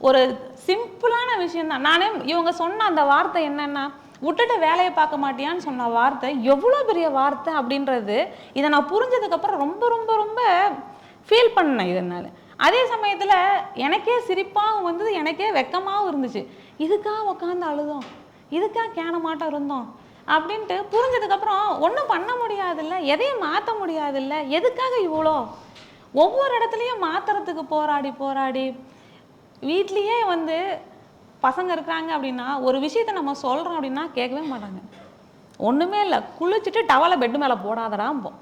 ஒரு சிம்பிளான விஷயந்தான் நானே இவங்க சொன்ன அந்த வார்த்தை என்னென்னா விட்டுட்டு வேலையை பார்க்க மாட்டியான்னு சொன்ன வார்த்தை எவ்வளோ பெரிய வார்த்தை அப்படின்றது இதை நான் புரிஞ்சதுக்கப்புறம் ரொம்ப ரொம்ப ரொம்ப ஃபீல் பண்ணேன் இதனால் அதே சமயத்தில் எனக்கே சிரிப்பாகவும் வந்தது எனக்கே வெக்கமாகவும் இருந்துச்சு. இதுக்காக உட்காந்து அழுதோம்? இதுக்காக கேனமாட்டம் இருந்தோம்? அப்படின்ட்டு புரிஞ்சதுக்கப்புறம் ஒன்றும் பண்ண முடியாதுல்ல எதையும் மாற்ற முடியாதுல்ல எதுக்காக இவ்வளோ? ஒவ்வொரு இடத்துலையும் மாற்றுறதுக்கு போராடி போராடி வீட்லேயே வந்து பசங்க இருக்கிறாங்க அப்படின்னா ஒரு விஷயத்தை நம்ம சொல்கிறோம் அப்படின்னா கேட்கவே மாட்டாங்க. ஒன்றுமே இல்லை. குளிச்சுட்டு டவலை பெட்டு மேலே போடாதடாம்போம்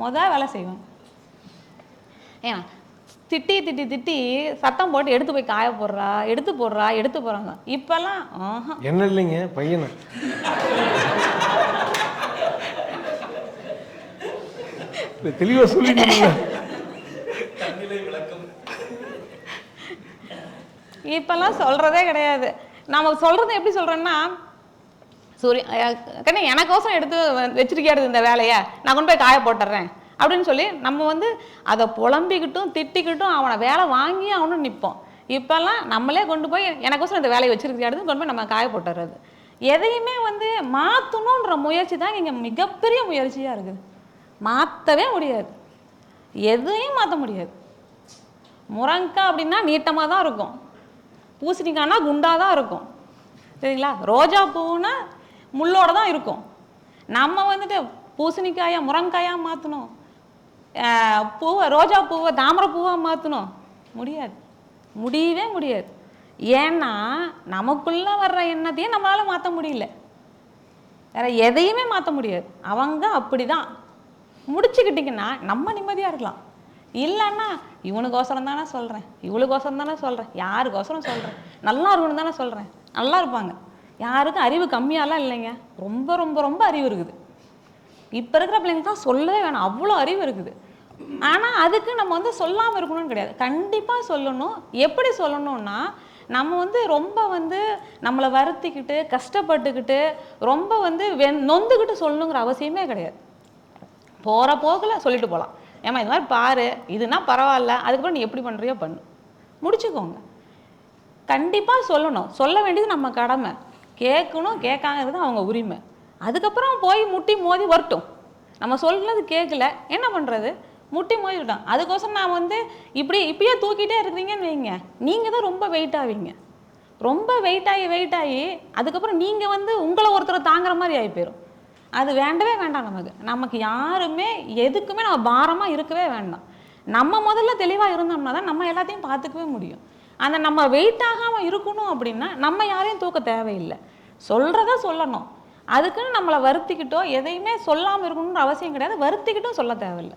மொதல் வேலை செய்வேன். ஏன் திட்டி திட்டி திட்டி சத்தம் போட்டு எடுத்து போய் காய போடுறா எடுத்து போடுறா எடுத்து போடுறாங்க இப்போல்லாம் ஆஹா. என்ன இல்லைங்க? பையனை? தெளிவாக தெளிவா இப்போல்லாம் சொல்கிறதே கிடையாது. நம்ம சொல்கிறது எப்படி சொல்கிறோன்னா சூரிய அஹ் கண்ணே எனக்கோசரம் எடுத்து வ- இந்த வேலையை? நான் கொண்டு போய் காய போட்டுறேன். அப்படின்னு சொல்லி நம்ம வந்து அதை புலம்பிக்கிட்டும் திட்டிக்கிட்டும் அவனை வேலை வாங்கி அவனும் நிற்போம் இப்போல்லாம் நம்மளே கொண்டு போய் எனக்கோசரம் இந்த வேலையை வச்சிருக்கியாரு கொண்டு போய் நம்ம காய போட்டுறது. எதையுமே வந்து மாற்றணுன்ற முயற்சி தான் இங்கே மிகப்பெரிய முயற்சியாக இருக்குது. மாற்றவே முடியாது. எதையும் மாற்ற முடியாது. முருங்கக்காய் அப்படின்னா நீட்டமாக தான் இருக்கும். பூசணிக்காய்னா குண்டாக தான் இருக்கும். சரிங்களா? ரோஜா பூவுனா முள்ளோட தான் இருக்கும். நம்ம வந்துட்டு பூசணிக்காயா முருங்காயாக மாற்றணும் பூவை ரோஜா பூவை தாமரை பூவாக மாற்றணும் முடியாது. முடியவே முடியாது. ஏன்னா நமக்குள்ளே வர்ற எண்ணத்தையும் நம்மளால் மாற்ற முடியல. வேற எதையுமே மாற்ற முடியாது. அவங்க அப்படி தான் முடிச்சுக்கிட்டிங்கன்னா நம்ம நிம்மதியாக இருக்கலாம். இல்லைன்னா இவனுக்கோசரம் தானே சொல்கிறேன் இவளுக்கோசரம் தானே சொல்கிறேன் யாருக்கோசரம் சொல்கிறேன் நல்லா இருக்கணும் தானே சொல்கிறேன் நல்லா இருப்பாங்க. யாருக்கும் அறிவு கம்மியாலாம் இல்லைங்க. ரொம்ப ரொம்ப ரொம்ப அறிவு இருக்குது. இப்போ இருக்கிற பிள்ளைங்க தான் சொல்லவே வேணாம். அவ்வளோ அறிவு இருக்குது. ஆனால் அதுக்கு நம்ம வந்து சொல்லாமல் இருக்கணும்னு கிடையாது. கண்டிப்பாக சொல்லணும். எப்படி சொல்லணும்னா நம்ம வந்து ரொம்ப வந்து நம்மளை வருத்திக்கிட்டு கஷ்டப்பட்டுக்கிட்டு ரொம்ப வந்து வெ நொந்துக்கிட்டு சொல்லணுங்கிற அவசியமே கிடையாது. போகிற போக்கில் சொல்லிட்டு போகலாம் ஏம்மா இது மாதிரி பாரு இதுனா பரவாயில்ல அதுக்கப்புறம் நீ எப்படி பண்ணுறியோ பண்ணு. முடிச்சுக்கோங்க. கண்டிப்பாக சொல்லணும். சொல்ல வேண்டியது நம்ம கடமை. கேட்கணும் கேட்காங்கிறது அவங்க உரிமை. அதுக்கப்புறம் போய் முட்டி மோதி வரட்டும். நம்ம சொல்றது கேட்கல. என்ன பண்ணுறது முட்டி மோதி விட்டோம் அதுக்கோசரம் நான் வந்து இப்படி இப்படியே தூக்கிட்டே இருக்கிறீங்கன்னு வைங்க. நீங்கள் தான் ரொம்ப வெயிட் ஆவீங்க. ரொம்ப வெயிட் ஆகி வெயிட் ஆகி அதுக்கப்புறம் நீங்கள் வந்து உங்களை ஒருத்தரை தாங்குற மாதிரி ஆகி போயிடும் அது வேண்டவே வேண்டாம் நமக்கு. நமக்கு யாருமே எதுக்குமே நம்ம பாரமாக இருக்கவே வேண்டாம். நம்ம முதல்ல தெளிவாக இருந்தோம்னா தான் நம்ம எல்லாத்தையும் பார்த்துக்கவே முடியும். அந்த நம்ம வெயிட் ஆகாமல் இருக்கணும் அப்படின்னா நம்ம யாரையும் தூக்க தேவையில்லை. சொல்கிறத சொல்லணும். அதுக்குன்னு நம்மளை வருத்திக்கிட்டோ எதையுமே சொல்லாமல் இருக்கணுன்ற அவசியம் கிடையாது. வருத்திக்கிட்டும் சொல்ல தேவையில்லை.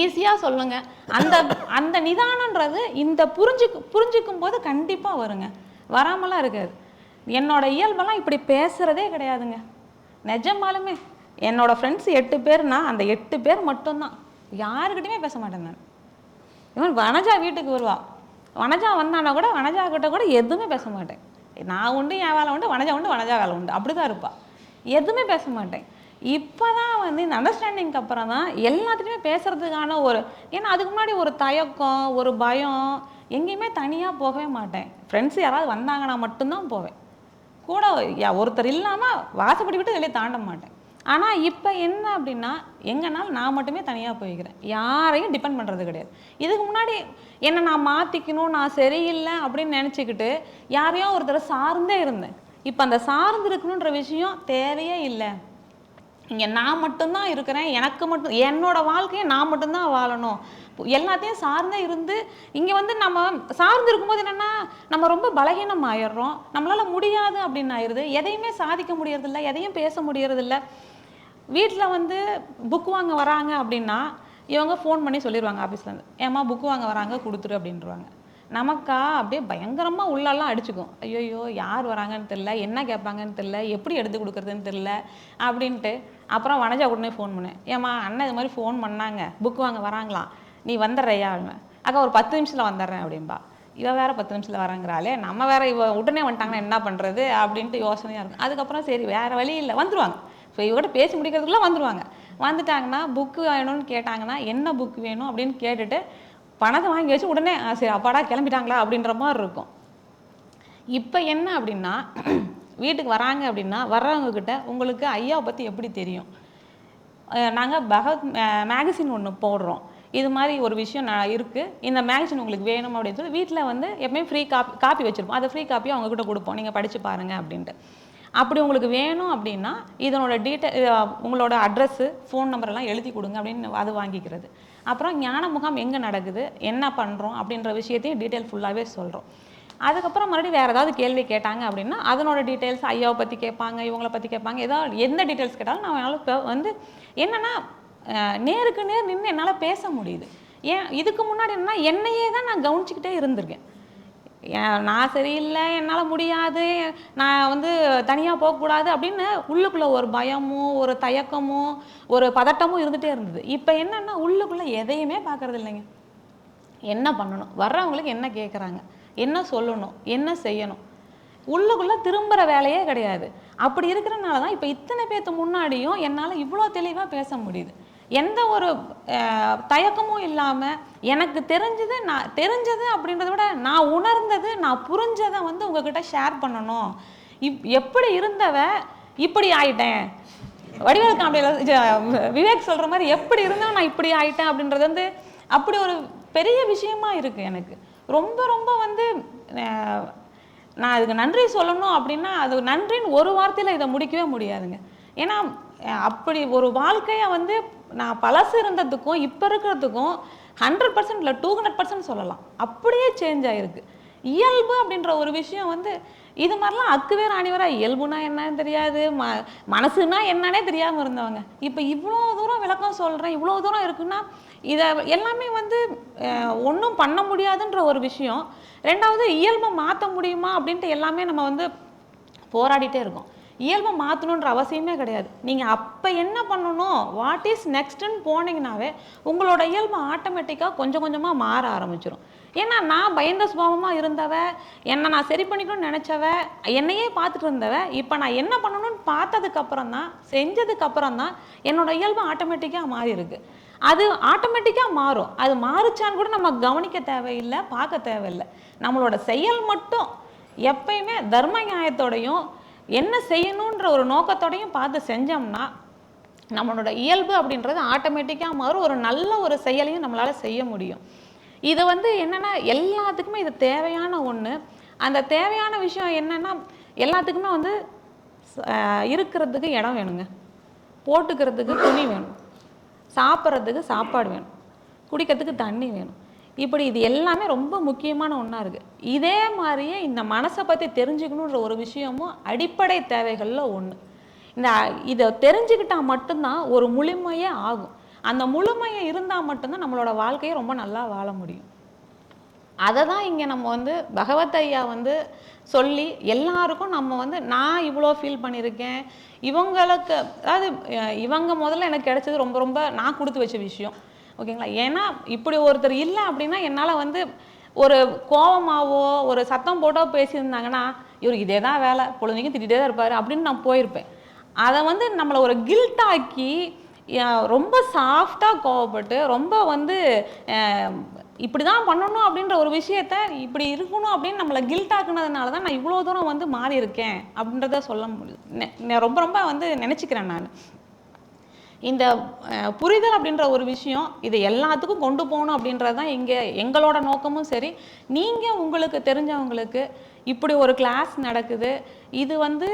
ஈஸியாக சொல்லுங்கள் அந்த அந்த நிதானன்றது இந்த புரிஞ்சுக்கு புரிஞ்சுக்கும் போது கண்டிப்பாக வருங்க. வராமலாம் இருக்காது. என்னோட இயல்பெல்லாம் இப்படி பேசுகிறதே கிடையாதுங்க. நிஜமாலுமே என்னோடய ஃப்ரெண்ட்ஸ் எட்டு பேர்னா அந்த எட்டு பேர் மட்டும்தான். யாருக்கிட்டையுமே பேச மாட்டேன் நான். இவன் வனஜா வீட்டுக்கு வருவா. வனஜா வந்தானா கூட வனஜா கிட்ட கூட எதுவுமே பேச மாட்டேன். நான் உண்டு என் வேலை உண்டு வனஜா உண்டு வனஜா வேலை உண்டு. அப்படி தான் இருப்பா. எதுவுமே பேச மாட்டேன். இப்போ தான் வந்து இந்த அண்டர்ஸ்டாண்டிங்க்கு அப்புறம் தான் எல்லாத்துலேயுமே பேசுகிறதுக்கான ஒரு ஏன்னா அதுக்கு முன்னாடி ஒரு தயக்கம் ஒரு பயம் எங்கேயுமே தனியாக போகவே மாட்டேன். ஃப்ரெண்ட்ஸ் யாராவது வந்தாங்கன்னா மட்டும்தான் போவேன். கூட யா- ஒருத்தர் இல்லாமல் வாசப்படி விட்டு வெளியே தாண்ட மாட்டேன். ஆனால் இப்போ என்ன அப்படின்னா எங்கனாலும் நான் மட்டுமே தனியாக போய்க்கிறேன். யாரையும் டிபெண்ட் பண்ணுறது கிடையாது. இதுக்கு முன்னாடி என்னை நான் மாற்றிக்கணும் நான் சரியில்லை அப்படின்னு நினச்சிக்கிட்டு யாரையோ ஒருத்தரை சார்ந்தே இருந்தேன். இப்போ அந்த சார்ந்து இருக்கணுன்ற விஷயம் தேவையே இல்லை. இங்கே நான் மட்டும்தான் இருக்கிறேன் எனக்கு மட்டும் என்னோட வாழ்க்கையை நான் மட்டும்தான் வாழணும். எல்லாத்தையும் சார்ந்தே இருந்து இங்கே வந்து நம்ம சார்ந்து இருக்கும்போது என்னென்னா நம்ம ரொம்ப பலகீனம் ஆயிடுறோம். நம்மளால் முடியாது அப்படின்னு ஆயிடுது எதையுமே சாதிக்க முடியறதில்ல எதையும் பேச முடியறதில்ல. வீட்டில் வந்து புக் வாங்க வராங்க அப்படின்னா இவங்க ஃபோன் பண்ணி சொல்லிடுவாங்க ஆஃபீஸ்லேருந்து ஏம்மா புக் வாங்க வராங்க கொடுத்துரு அப்படின்றாங்க நமக்கா அப்படியே பயங்கரமாக உள்ளெல்லாம் அடிச்சுக்கும். ஐயோயோ யார் வராங்கன்னு தெரில என்ன கேட்பாங்கன்னு தெரில எப்படி எடுத்து கொடுக்குறதுன்னு தெரில அப்படின்ட்டு அப்புறம் வனஜா உடனே ஃபோன் பண்ணேன் ஏம்மா அண்ணன் இது மாதிரி ஃபோன் பண்ணாங்க. புக் வாங்க வராங்களாம் நீ வந்துடுறையா? அவங்க அக்கா ஒரு பத்து நிமிஷத்தில் வந்துடுறேன் அப்படின்பா இவ வேற பத்து நிமிஷத்தில் வராங்கிறாளே நம்ம வேற இவ உடனே வந்துட்டாங்கன்னா என்ன பண்ணுறது அப்படின்ட்டு யோசனையாக இருக்கும். அதுக்கப்புறம் சரி வேறு வழி இல்லை. வந்துடுவாங்க ஸோ இவகிட்ட பேசி முடிக்கிறதுக்குள்ளே வந்துடுவாங்க வந்துட்டாங்கன்னா புக்கு வேணும்னு கேட்டாங்கன்னா என்ன புக் வேணும் அப்படின்னு கேட்டுட்டு பணத்தை வாங்கி வச்சு உடனே சரி அப்பாடா கிளம்பிட்டாங்களா? அப்படின்ற மாதிரி இருக்கும். இப்போ என்ன அப்படின்னா வீட்டுக்கு வராங்க அப்படின்னா வர்றவங்கக்கிட்ட உங்களுக்கு ஐயாவை பற்றி எப்படி தெரியும்? நாங்கள் பகவத் மேகசின் ஒன்று போடுறோம். இது மாதிரி ஒரு விஷயம் நான் இருக்குது இந்த மேகசின் உங்களுக்கு வேணும் அப்படின்னு சொல்லி வீட்டில் வந்து எப்பவுமே ஃப்ரீ காப்பி காப்பி வச்சுருப்போம். அதை ஃப்ரீ காப்பியை அவங்கக்கிட்ட கொடுப்போம். நீங்கள் படித்து பாருங்கள் அப்படின்ட்டு. அப்படி உங்களுக்கு வேணும் அப்படின்னா இதனோட டீட்டெயில் உங்களோட அட்ரஸ்ஸு ஃபோன் நம்பரெல்லாம் எழுதி கொடுங்க அப்படின்னு அது வாங்கிக்கிறது. அப்புறம் ஞான முகாம் எங்கே நடக்குது? என்ன பண்ணுறோம் அப்படின்ற விஷயத்தையும் டீட்டெயில் ஃபுல்லாகவே சொல்கிறோம் அதுக்கப்புறம் மறுபடியும் வேறு ஏதாவது கேள்வி கேட்டாங்க அப்படின்னா அதனோட டீட்டெயில்ஸ் ஐயாவை பற்றி கேட்பாங்க இவங்கள பற்றி கேட்பாங்க ஏதாவது எந்த டீட்டெயில்ஸ் கேட்டாலும் நான் என்னால் இப்போ வந்து என்னென்னா நேருக்கு நேர் நின்று என்னால் பேச முடியுது. ஏன் இதுக்கு முன்னாடி என்னன்னா என்னையே தான் நான் கவனிச்சிக்கிட்டே இருந்திருக்கேன். நான் சரியில்லை என்னால் முடியாது நான் வந்து தனியாக போகக்கூடாது அப்படின்னு உள்ளுக்குள்ளே ஒரு பயமும் ஒரு தயக்கமும் ஒரு பதட்டமும் இருந்துகிட்டே இருந்தது. இப்போ என்னென்னா உள்ளுக்குள்ளே எதையுமே பார்க்குறது இல்லைங்க. என்ன பண்ணணும்? வர்றவங்களுக்கு என்ன கேட்குறாங்க என்ன சொல்லணும் என்ன செய்யணும்? உள்ளுக்குள்ளே திரும்புகிற வேலையே கிடையாது. அப்படி இருக்கிறனால தான் இப்போ இத்தனை பேர்த்து முன்னாடியும் என்னால் இவ்வளோ தெளிவாக பேச முடியுது. எந்த ஒரு தயக்கமும் இல்லாமல் எனக்கு தெரிஞ்சது நான் தெரிஞ்சது அப்படின்றத விட நான் உணர்ந்தது நான் புரிஞ்சதை வந்து உங்ககிட்ட ஷேர் பண்ணணும். இப் எப்படி இருந்தவ இப்படி ஆயிட்டேன். வடிவேல் காமெடியில் விவேக் சொல்கிற மாதிரி எப்படி இருந்தவன் நான் இப்படி ஆயிட்டேன் அப்படின்றது வந்து அப்படி ஒரு பெரிய விஷயமா இருக்குது எனக்கு. ரொம்ப ரொம்ப வந்து நான் அதுக்கு நன்றி சொல்லணும் அப்படின்னா அது நன்றின்னு ஒரு வார்த்தையில் இதை முடிக்கவே முடியாதுங்க. ஏன்னா அப்படி ஒரு வாழ்க்கையை வந்து நான் பழசு இருந்ததுக்கும் இப்போ இருக்கிறதுக்கும் ஹண்ட்ரட் பர்சன்ட் இல்லை டூ ஹண்ட்ரட் பர்சன்ட் சொல்லலாம். அப்படியே சேஞ்ச் ஆகிருக்கு இயல்பு அப்படின்ற ஒரு விஷயம் வந்து இது மாதிரிலாம் அக்குவே ராணிவரா இயல்புனா என்னன்னு தெரியாது ம மனசுனா என்னன்னே தெரியாமல் இருந்தவங்க. இப்போ இவ்வளோ தூரம் விளக்கம் சொல்கிறேன் இவ்வளோ தூரம் இருக்குன்னா இதை எல்லாமே வந்து ஒன்றும் பண்ண முடியாதுன்ற ஒரு விஷயம். ரெண்டாவது இயல்பை மாற்ற முடியுமா அப்படின்ட்டு எல்லாமே நம்ம வந்து போராடிட்டே இருக்கோம். இயல்பை மாற்றணுன்ற அவசியமே கிடையாது. நீங்கள் அப்போ என்ன பண்ணணும்? வாட் இஸ் நெக்ஸ்ட்டுன்னு போனீங்கனாவே உங்களோட இயல்பு ஆட்டோமேட்டிக்காக கொஞ்சம் கொஞ்சமாக மாற ஆரம்பிச்சிடும் ஏன்னா நான் பயந்த சுபாவமாக இருந்தவ என்னை நான் சரி பண்ணிக்கணும்னு நினச்சவ என்னையே பார்த்துட்டு இருந்தவ இப்போ நான் என்ன பண்ணணும்னு பார்த்ததுக்கப்புறம் தான் செஞ்சதுக்கு அப்புறம் தான் என்னோட இயல்பு ஆட்டோமேட்டிக்காக மாறி இருக்குது அது ஆட்டோமேட்டிக்காக மாறும். அது மாறுச்சான்னு கூட நம்ம கவனிக்க தேவையில்லை பார்க்க தேவையில்லை. நம்மளோட செயல் மட்டும் எப்பயுமே தர்ம நியாயத்தோடையும் என்ன செய்யணுன்ற ஒரு நோக்கத்தோடையும் பார்த்து செஞ்சோம்னா நம்மளோட இயல்பு அப்படின்றது ஆட்டோமேட்டிக்காக மாறும். ஒரு நல்ல ஒரு செயலையும் நம்மளால் செய்ய முடியும். இது வந்து என்னென்னா எல்லாத்துக்குமே இது தேவையான ஒன்று அந்த தேவையான விஷயம் என்னென்னா எல்லாத்துக்குமே வந்து இருக்கிறதுக்கு இடம் வேணுங்க. போட்டுக்கிறதுக்கு துணி வேணும். சாப்பிட்றதுக்கு சாப்பாடு வேணும். குடிக்கிறதுக்கு தண்ணி வேணும். இப்படி இது எல்லாமே ரொம்ப முக்கியமான ஒன்றா இருக்குது இதே மாதிரியே இந்த மனசை பற்றி தெரிஞ்சுக்கணுன்ற ஒரு விஷயமும் அடிப்படை தேவைகளில் ஒன்று இந்த இதை தெரிஞ்சுக்கிட்டால் மட்டும்தான் ஒரு முழுமையே ஆகும். அந்த முழுமையை இருந்தால் மட்டும்தான் நம்மளோட வாழ்க்கையை ரொம்ப நல்லா வாழ முடியும். அதை தான் இங்கே நம்ம வந்து பகவத் ஐயா வந்து சொல்லி எல்லாருக்கும் நம்ம வந்து நான் இவ்வளோ ஃபீல் பண்ணியிருக்கேன். இவங்களுக்கு அதாவது இவங்க முதல்ல எனக்கு கிடைச்சது ரொம்ப ரொம்ப நான் கொடுத்து வச்ச விஷயம். ஓகேங்களா? ஏன்னா இப்படி ஒருத்தர் இல்லை அப்படின்னா என்னால் வந்து ஒரு கோபமாவோ ஒரு சத்தம் போட்டோ பேசியிருந்தாங்கன்னா இவர் இதே தான் வேலை பொழுதுக்கும் திட்டிகிட்டே தான் இருப்பார் அப்படின்னு நான் போயிருப்பேன். அதை வந்து நம்மளை ஒரு கில்ட்டாக்கி ரொம்ப சாஃப்டாக கோவப்பட்டு ரொம்ப வந்து இப்படி தான் பண்ணணும் அப்படின்ற ஒரு விஷயத்த இப்படி இருக்கணும் அப்படின்னு நம்மளை கில்ட் ஆக்குனதுனால தான் நான் இவ்வளோ தூரம் வந்து மாறி இருக்கேன் அப்படின்றத சொல்ல முடியும் ரொம்ப ரொம்ப வந்து நினச்சிக்கிறேன் நான். இந்த புரிதல் அப்படின்ற ஒரு விஷயம் இது எல்லாத்துக்கும் கொண்டு போகணும் அப்படின்றது தான் இங்கே எங்களோட நோக்கமும் சரி. நீங்கள் உங்களுக்கு தெரிஞ்சவங்களுக்கு இப்படி ஒரு கிளாஸ் நடக்குது. இது வந்து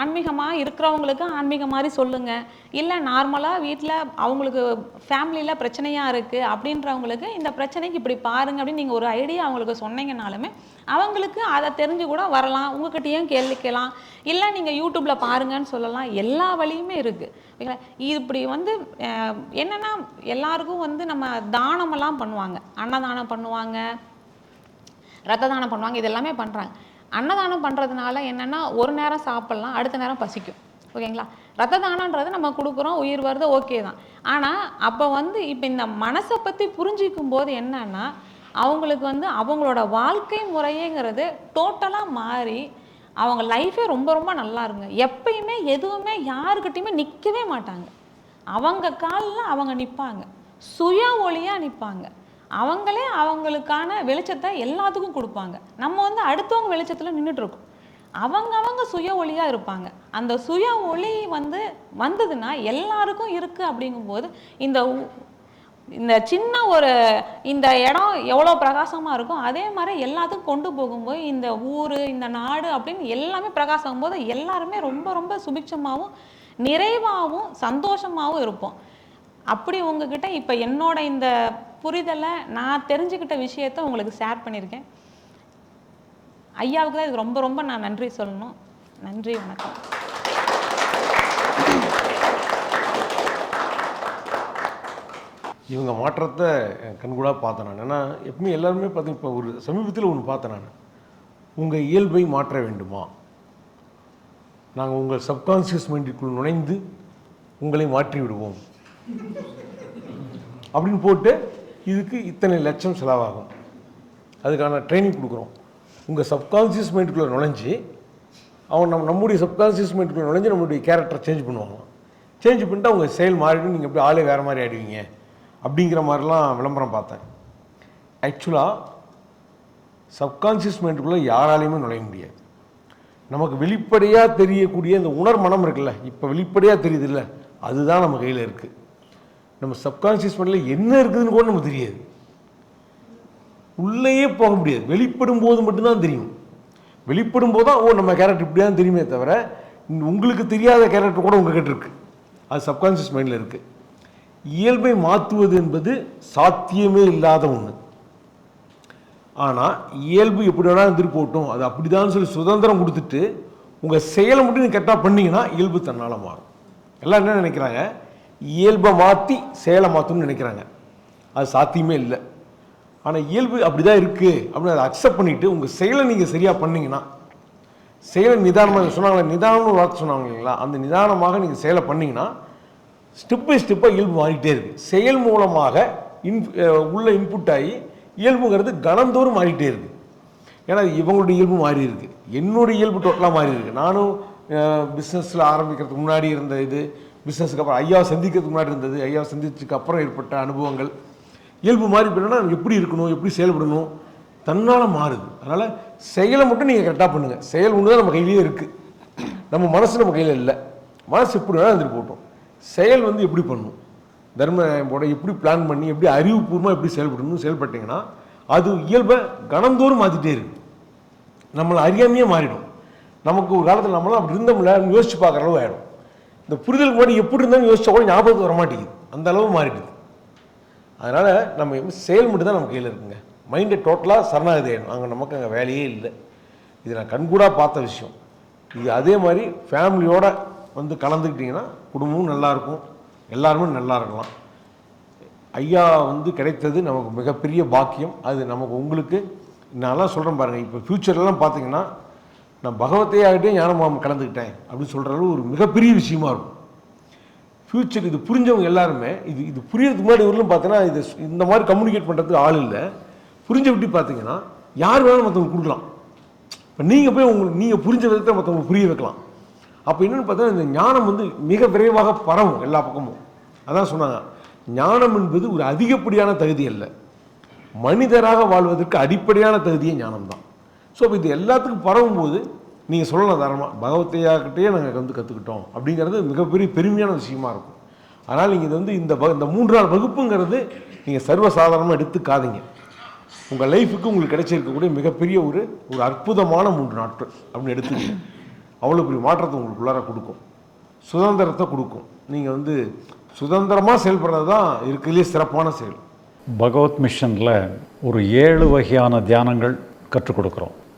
ஆன்மீகமாக இருக்கிறவங்களுக்கு ஆன்மீக மாதிரி சொல்லுங்கள் இல்லை நார்மலாக வீட்டில் அவங்களுக்கு ஃபேமிலியில் பிரச்சனையாக இருக்குது அப்படின்றவங்களுக்கு இந்த பிரச்சனைக்கு இப்படி பாருங்க அப்படின்னு நீங்கள் ஒரு ஐடியா அவங்களுக்கு சொன்னீங்கனாலுமே அவங்களுக்கு அதை தெரிஞ்சு கூட வரலாம். உங்ககிட்டயும் கேள்விக்கலாம் இல்லை நீங்கள் யூடியூப்பில் பாருங்கன்னு சொல்லலாம். எல்லா வழியுமே இருக்குது ஓகேங்களா? இப்படி வந்து என்னென்னா எல்லாருக்கும் வந்து நம்ம தானமெல்லாம் பண்ணுவாங்க. அன்னதானம் பண்ணுவாங்க. ரத்த தானம் பண்ணுவாங்க இது எல்லாமே பண்ணுறாங்க அன்னதானம் பண்ணுறதுனால என்னென்னா ஒரு நேரம் சாப்பிட்லாம் அடுத்த நேரம் பசிக்கும். ஓகேங்களா? ரத்த தானன்றது நம்ம கொடுக்குறோம் உயிர் வருது ஓகே தான். ஆனால் அப்போ வந்து இப்போ இந்த மனசை பற்றி புரிஞ்சிக்கும் போது என்னன்னா அவங்களுக்கு வந்து அவங்களோட வாழ்க்கை முறையேங்கிறது டோட்டலாக மாறி அவங்க லைஃபே ரொம்ப ரொம்ப நல்லா இருங்க எப்பயுமே எதுவுமே யாருக்கிட்டையுமே நிற்கவே மாட்டாங்க. அவங்க காலில் அவங்க நிற்பாங்க சுய ஒளியாக நிற்பாங்க அவங்களே அவங்களுக்கான வெளிச்சத்தை எல்லாத்துக்கும் கொடுப்பாங்க. நம்ம வந்து அடுத்தவங்க வெளிச்சத்தில் நின்றுட்டுருக்கோம் அவங்க அவங்க சுய ஒளியாக இருப்பாங்க. அந்த சுய ஒளி வந்து வந்ததுன்னா எல்லாருக்கும் இருக்குது அப்படிங்கும்போது இந்த இந்த சின்ன ஒரு இந்த இடம் எவ்வளோ பிரகாசமாக இருக்கும் அதே மாதிரி எல்லாத்துக்கும் கொண்டு போகும்போது இந்த ஊர் இந்த நாடு அப்படின்னு எல்லாமே பிரகாசம் போது எல்லாருமே ரொம்ப ரொம்ப சுபிட்சமாகவும் நிறைவாகவும் சந்தோஷமாகவும் இருப்போம். அப்படி உங்ககிட்ட இப்போ என்னோட இந்த புரிதலை நான் தெரிஞ்சுக்கிட்ட விஷயத்த உங்களுக்கு ஷேர் பண்ணியிருக்கேன். ஐயாவுக்கு தான் இதுக்கு ரொம்ப ரொம்ப நான் நன்றி சொல்லணும். நன்றி வணக்கம். இவங்க மாற்றத்தை கண்கூடாக பார்த்தேன் நான். ஏன்னா எப்பவுமே எல்லாருமே பார்த்து இப்போ ஒரு சமீபத்தில் ஒன்று பார்த்தேன் நான். உங்கள் இயல்பை மாற்ற வேண்டுமா? நாங்கள் உங்கள் சப்கான்சியஸ் மைண்டிற்குள் நுழைந்து உங்களை மாற்றி விடுவோம். அப்படின்னு போட்டு இதுக்கு இத்தனை லட்சம் செலவாகும். அதுக்கான ட்ரைனிங் கொடுக்குறோம். உங்கள் சப்கான்சியஸ் மைண்டுக்குள்ளே நுழைஞ்சு அவன் நம்ம நம்முடைய சப்கான்சியஸ் மைண்டுக்குள்ளே நுழைஞ்சு நம்மளுடைய கேரக்டரை சேஞ்ச் பண்ணுவாங்க. சேஞ்ச் பண்ணிட்டு அவங்க செயல் மாறிடும் நீங்கள் எப்படி ஆளே வேறு மாதிரி ஆகிடுவீங்க அப்படிங்கிற மாதிரிலாம் விளம்பரம் பார்த்தேன். ஆக்சுவலாக சப்கான்சியஸ் மைண்டுக்குள்ளே யாராலையுமே நுழைய முடியாது. நமக்கு வெளிப்படையாக தெரியக்கூடிய இந்த உணர் மனம் இருக்குல்ல இப்போ வெளிப்படையாக தெரியுது இல்லை அதுதான் நம்ம கையில் இருக்குது நம்ம சப்கான்சியஸ் மைண்டில் என்ன இருக்குதுன்னு கூட நமக்கு தெரியாது. உள்ளேயே போக முடியாது. வெளிப்படும் போது மட்டும்தான் தெரியும். வெளிப்படும் போது தான் ஓ நம்ம கேரக்டர் இப்படி தான் தெரியுமே தவிர உங்களுக்கு தெரியாத கேரக்டர் கூட உங்ககிட்ட இருக்கு. அது சப்கான்சியஸ் மைண்டில் இருக்குது இயல்பை மாற்றுவது என்பது சாத்தியமே இல்லாத ஒன்று ஆனால் இயல்பு எப்படி வேணாலும் இருந்துட்டு போகட்டும். அது அப்படிதான் சொல்லி சுதந்திரம் கொடுத்துட்டு உங்கள் செயலை மட்டும் நீங்கள் கரெக்டாக பண்ணீங்கன்னா இயல்பு தன்னால் மாறும். எல்லாம் என்ன நினைக்கிறாங்க? இயல்பை மாற்றி சேலை மாற்றணும்னு நினைக்கிறாங்க. அது சாத்தியமே இல்லை. ஆனால் இயல்பு அப்படி தான் இருக்குது அப்படின்னு அதை அக்செப்ட் பண்ணிவிட்டு உங்கள் செயலை நீங்கள் சரியாக பண்ணிங்கன்னா செயலை நிதானமாக சொன்னாங்களே நிதானம்னு வார்த்தை சொன்னாங்க இல்லைங்களா? அந்த நிதானமாக நீங்கள் செயலை பண்ணிங்கன்னா ஸ்டெப் பை ஸ்டெப்பாக இயல்பு மாறிட்டே இருக்குது செயல் மூலமாக இன் உள்ள இன்புட் ஆகி இயல்புங்கிறது கணந்தோறும் மாறிட்டே இருக்குது ஏன்னா இவங்களுடைய இயல்பு மாறி இருக்குது என்னுடைய இயல்பு டோட்டலாக மாறி இருக்குது நானும் பிஸ்னஸில் ஆரம்பிக்கிறதுக்கு முன்னாடி இருந்த இது பிஸ்னஸுக்கு அப்புறம் ஐயாவை சந்திக்கிறதுக்கு முன்னாடி இருந்தது. ஐயாவை சந்திச்சதுக்கு அப்புறம் ஏற்பட்ட அனுபவங்கள். இயல்பு மாறி போயிட்டோம்னா எப்படி இருக்கணும் எப்படி செயல்படணும் தன்னால் மாறுது. அதனால் செயலை மட்டும் நீங்கள் கரெக்டாக பண்ணுங்கள் செயல் ஒன்று தான் நம்ம கையிலேயே இருக்குது நம்ம மனசு நம்ம கையில் இல்லை. மனசு எப்படி வேணால் இருந்துட்டு போட்டோம் செயல் வந்து எப்படி பண்ணணும் தர்மபோட எப்படி பிளான் பண்ணி எப்படி அறிவுபூர்வமாக எப்படி செயல்படணும்னு செயல்பட்டீங்கன்னா அது இயல்பை கணந்தோறும் மாற்றிட்டே இருக்கு. நம்மளை அறியாமையே மாறிடும். நமக்கு ஒரு காலத்தில் நம்மளாம் அப்படி இருந்தோம்ல யோசிச்சு பார்க்குற அளவு ஆகிடும் இந்த புரிதல் முன்னாடி எப்படி இருந்தாலும் யோசிச்சா கூட ஞாபகத்துக்கு வர மாட்டேங்குது. அந்த அளவு மாறிடுது. அதனால் நம்ம செயல் மட்டும் தான் நம்ம கையில் இருக்குங்க. மைண்டை டோட்டலாக சரணாகதி ஆகிடும் அங்கே நமக்கு அங்கே வேலையே இல்லை. இது நான் கண்கூடாக பார்த்த விஷயம். இது அதே மாதிரி ஃபேமிலியோடு வந்து கலந்துக்கிட்டிங்கன்னா குடும்பமும் நல்லாயிருக்கும் எல்லாருமே நல்லா இருக்கலாம். ஐயா வந்து கிடைத்தது நமக்கு மிகப்பெரிய பாக்கியம். அது நமக்கு உங்களுக்கு நான்லாம் சொல்கிறேன் பாருங்கள் இப்போ ஃப்யூச்சர்லாம் பார்த்தீங்கன்னா நான் பகவத்தையாகிட்டே ஞானமாம் கலந்துக்கிட்டேன் அப்படின்னு சொல்கிற அளவு ஒரு மிகப்பெரிய விஷயமா இருக்கும். ஃப்யூச்சர் இது புரிஞ்சவங்க எல்லாருமே இது இது புரியறதுக்கு முன்னாடி வரலும் பார்த்தீங்கன்னா இது இந்த மாதிரி கம்யூனிகேட் பண்ணுறதுக்கு ஆள் இல்லை. புரிஞ்ச விட்டு பார்த்தீங்கன்னா யார் வேணாலும் மற்றவங்க கொடுக்கலாம். இப்போ நீங்கள் போய் உங்களுக்கு நீங்கள் புரிஞ்ச விதத்தை மற்றவங்களுக்கு புரிய வைக்கலாம். அப்போ என்னென்னு பார்த்தீங்கன்னா இந்த ஞானம் வந்து மிக விரைவாக பரவும் எல்லா பக்கமும். அதான் சொன்னாங்க. ஞானம் என்பது ஒரு அதிகப்படியான தகுதி அல்ல. மனிதராக வாழ்வதற்கு அடிப்படையான தகுதியே ஞானம் தான் ஸோ இப்போ இது எல்லாத்துக்கும் பரவும்போது நீங்கள் சொல்லலாம் தரமாக பகவத்தையாக்கிட்டே நாங்கள் வந்து கற்றுக்கிட்டோம் அப்படிங்கிறது மிகப்பெரிய பெருமையான விஷயமா இருக்கும். அதனால் நீங்கள் இது வந்து இந்த ப இந்த மூன்று நாள் வகுப்புங்கிறது நீங்கள் சர்வசாதாரணமாக எடுத்துக்காதீங்க. உங்கள் லைஃபுக்கு உங்களுக்கு கிடைச்சிருக்கக்கூடிய மிகப்பெரிய ஒரு ஒரு அற்புதமான மூன்று நாட்கள் அப்படின்னு எடுத்துக்கோங்க. அவ்வளோ பெரிய மாற்றத்தை உங்களுக்குள்ளார கொடுக்கும். சுதந்திரத்தை கொடுக்கும். நீங்கள் வந்து சுதந்திரமாக செயல்படுறது தான் இருக்கிறதுலே சிறப்பான செயல். பகவத் மிஷனில் ஒரு ஏழு வகையான தியானங்கள் கற்றுக் கொடுக்குறோம்.